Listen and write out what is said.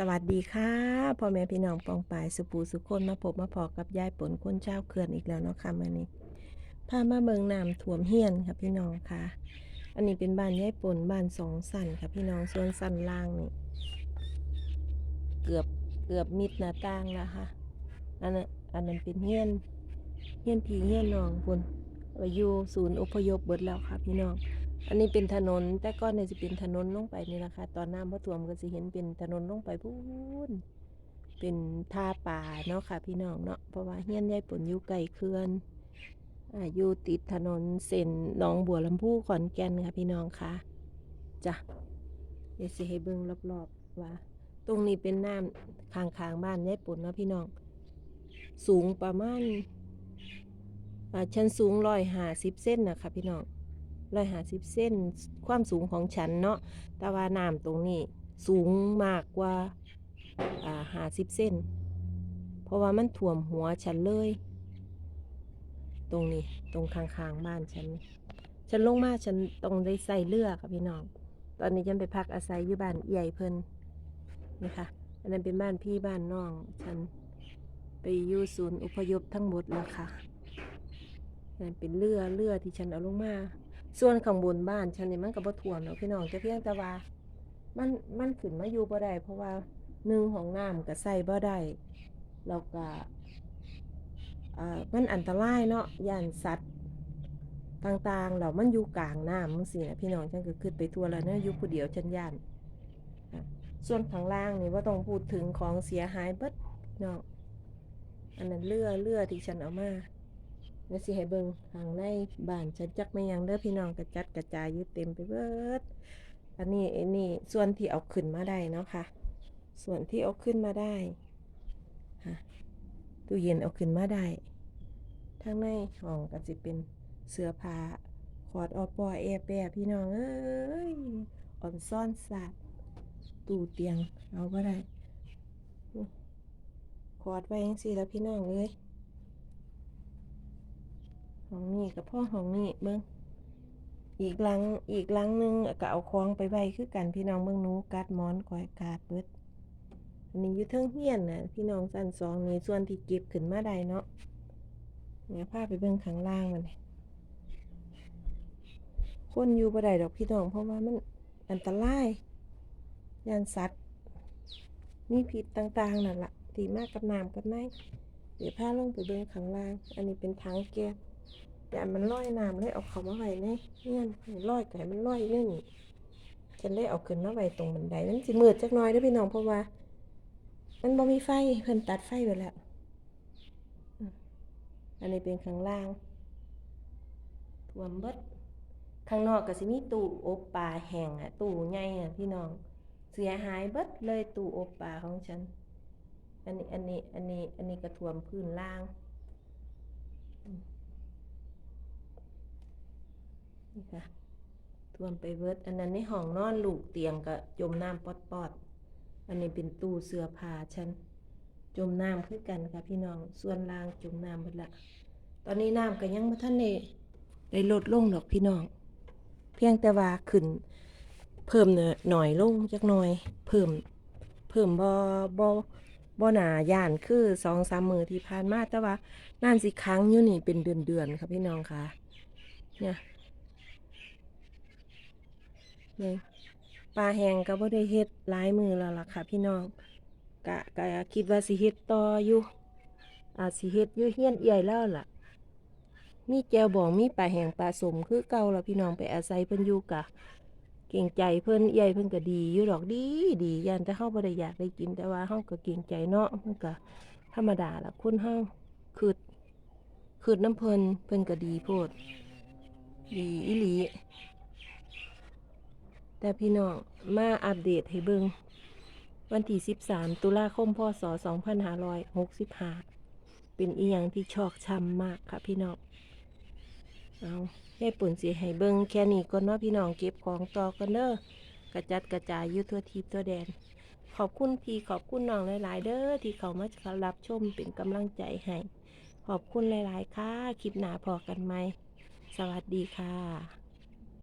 สวัสดีค่ะพ่อแม่พี่น้องปองปายสุปูสุคนมาพบมาพอกับยายฝนคนเจ้าเขื่อนอีกแล้วเนาะค่ะมื่อนี้พามาเบิงน้ำท่วมเฮียนค่ะพี่น้องค่ะ อันนี้เป็นบ้านยายฝนบ้านสองสันค่ะพี่น้องส่วนสันล่างนี่เกือบเกือบมิดหน้าต่างแล้วค่ะอันนั้นอันนั้นเป็นเฮียนเฮียนพี่เฮียนน้องคนไปอยู่ศูนย์อพยพเบิดแล้วค่ะพี่น้อง อันนี้เป็นถนน แต่ก่อนเนี่ยจะเป็นถนนลงไปนี่แหละค่ะตอนน้ำพระท่วมก็จะเห็นเป็นถนนลงไปพูนเป็นท่าป่าเนาะค่ะ พี่น้องเนาะเพราะว่าเฮี้ยนยายปนอยู่ไกลเขื่อนอายู่ติดถนนเส้นหนองบัวลำพูขอนแก่นค่ะพี่น้องค่ะจ้ะเดี๋ยวสิให้เบิ่งรอบๆว่า ตรงนี้เป็นน้ำข้างบ้านยายปนเนาะพี่น้อง สูงประมาณชั้นสูงร้อยห้าสิบเส้นนะคะพี่น้อง ร้อยหาสิบเส้นความสูงของฉันเนาะแต่ว่าน้ำตรงนี้สูงมากกว่าอ่าหาสิบเส้น เพราะว่ามันท่วมหัวฉันเลย ตรงนี้ตรงข้างๆบ้านฉัน ฉันลงมาฉันต้องได้ใส่เรือค่ะพี่น้อง ตอนนี้ฉันไปพักอาศัยอยู่บ้านใหญ่เพิ่นนี่ค่ะอันนั้นเป็นบ้านพี่บ้านน้อง ฉันไปอยู่ศูนย์อพยพทั้งหมดแล้วค่ะนั่นเป็นเรือเรือที่ฉันเอาลงมา ส่วนข้างบนบ้านฉันนี่มันก็บ่ท่วมหรอกพี่น้องแต่เพียงแต่ว่า มันมันขึ้นมาอยู่บ่ได้เพราะว่าหนึ่งของน้ำก็ใส่บ่ได้แล้วก็อ่ามันอันตรายเนาะย่านสัตว์ต่างๆแล้วมันอยู่กลางน้ำมึงสินะพี่น้องฉันก็ขึ้นไปทั่วแล้วเนาะอยู่ผู้เดียวฉันย่านส่วนข้างล่างนี่ว่าต้องพูดถึงของเสียหายเบิดเนาะอันนั้นเรือเรือที่ฉันเอามา เดี๋ยวสิให้เบิ่งข้างในบ้านฉันจักไม่ยังเด้อพี่น้องกระจัดกระจายอยู่เต็มไปเบิด อันนี้ไอ้นี่ส่วนที่เอาขึ้นมาได้เนาะค่ะ ส่วนที่เอาขึ้นมาได้ฮะตู้เย็นเอาขึ้นมาได้ทั้งในห้องก็จะเป็นเสื้อผ้าคอดออปอแอร์แปรพี่น้องเอ้ยอ่อนซ่อนสัตว์ตู้เตียงเอาก็ได้คอดไว้ยังสิแล้วพี่น้องเลย ห้องนี้กับพ่อห้องนี้เบิ้งอีกหลังอีกหลังหนึงก็เอาของไปไว้คือกันพี่น้องเบิ้งหนูกัดมอนก่อยกาดเบิดอันนี้อยู่เทิงเฮียนนะพี่น้องสั้นสองนี่ส่วนที่เก็บขึ้นมาได้เนาะเนี่ยพาไปเบิ้งข้างล่างมันคนอยู่บ่ได้ดอกพี่น้องเพราะว่ามันอันตรายยานสัตว์มีพิษต่างๆนั่นละที่มากกับน้ำกับไนเดี๋ยวพาลงไปเบิ้งข้างล่าง อันนี้เป็นถังแก๊ส แต่มันลอยน้ำเลยเอาเขามาไว้ในเงี้ยนลอยไก่มันลอยเรื่องนี้ฉันเลยเอาขึ้นมาไว้ตรงบันไดมันสิมืดจักน้อยด้อพี่น้องเพราะว่า มันบ่มีไฟเพิ่นตัดไฟไปแล้วอันนี้เป็นข้างล่างท่วมเบิดข้างนอกก็สิมีตู้อบปลาแห้งอะตู้ใหญ่อะพี่น้อง เสียหายเบิดเลยตู้อบปลาของฉัน อันนี้อันนี้อันนี้อันนี้ก็ท่วมพื้นล่าง นี่ค่ะท่วมไปเบิร์ดอันนั้นในห้องนอนลูกเตียงก็จมน้ำปอดปอดอันนี้เป็นตู้เสื้อผ้าฉันจมน้ำคือกันค่ะพี่น้องส่วนล่างจมน้ำหมดละ ตอนนี้น้ำก็ยังบ่ทันได้ได้ลดลงดอกพี่น้อง เพียงแต่ว่าขึ้น เพิ่มเนหน่อยลงจักหน่อย เพิ่ม เพิ่มบ่บ่บ่หนาย่านคือสองสามมือที่ผ่านมาแต่ว่าน้ำสิค้างอยู่นี่เป็นเดือนๆค่ะพี่น้องค่ะ เนี่ย นี่ปลาแห้งก็บ่ได้เฮ็ดหลายมือแล้วล่ะค่ะ พี่น้องกะกะคิดว่าสิเฮ็ดต่ออยู่อาจสิเฮ็ดอยู่เฮียนเอี่ยแล้วล่ะ มีแจวบองมีปลาแห้งปลาสมคือเก่าแล้วพี่น้องไปอาศัยเพิ่นอยู่กะเก่งใจเพิ่นเอี่ยเพิ่นก็ดีอยู่ดอกดีดียันแต่เฮาบ่ได้อยากได้กินแต่ว่าเฮาก็เก่งใจเนาะมันก็ธรรมดาล่ะคนเฮาคือคือน้ำเพิ่นเพิ่นก็ดีโพดดีอีหลี แต่พี่น้องมาอัปเดตให้เบิงวันที่ 13 ตุลาคมพศ2565 เป็นอีหยังที่ชอกช้ำมากค่ะพี่น้อง เอาให้ปุ่นสิให้เบิงแค่นี้ก่อนเนาะพี่น้องเก็บของต่อกันเด้อกระจัดกระจายอยู่ทั่วทิพย์ทั่วแดน ขอบคุณพี่ขอบคุณน้องหลาย ๆ เด้อที่เขามารับชมเป็นกำลังใจให้ ขอบคุณหลาย ๆ ค่ะ คลิปหนาพอกันไหม สวัสดีค่ะ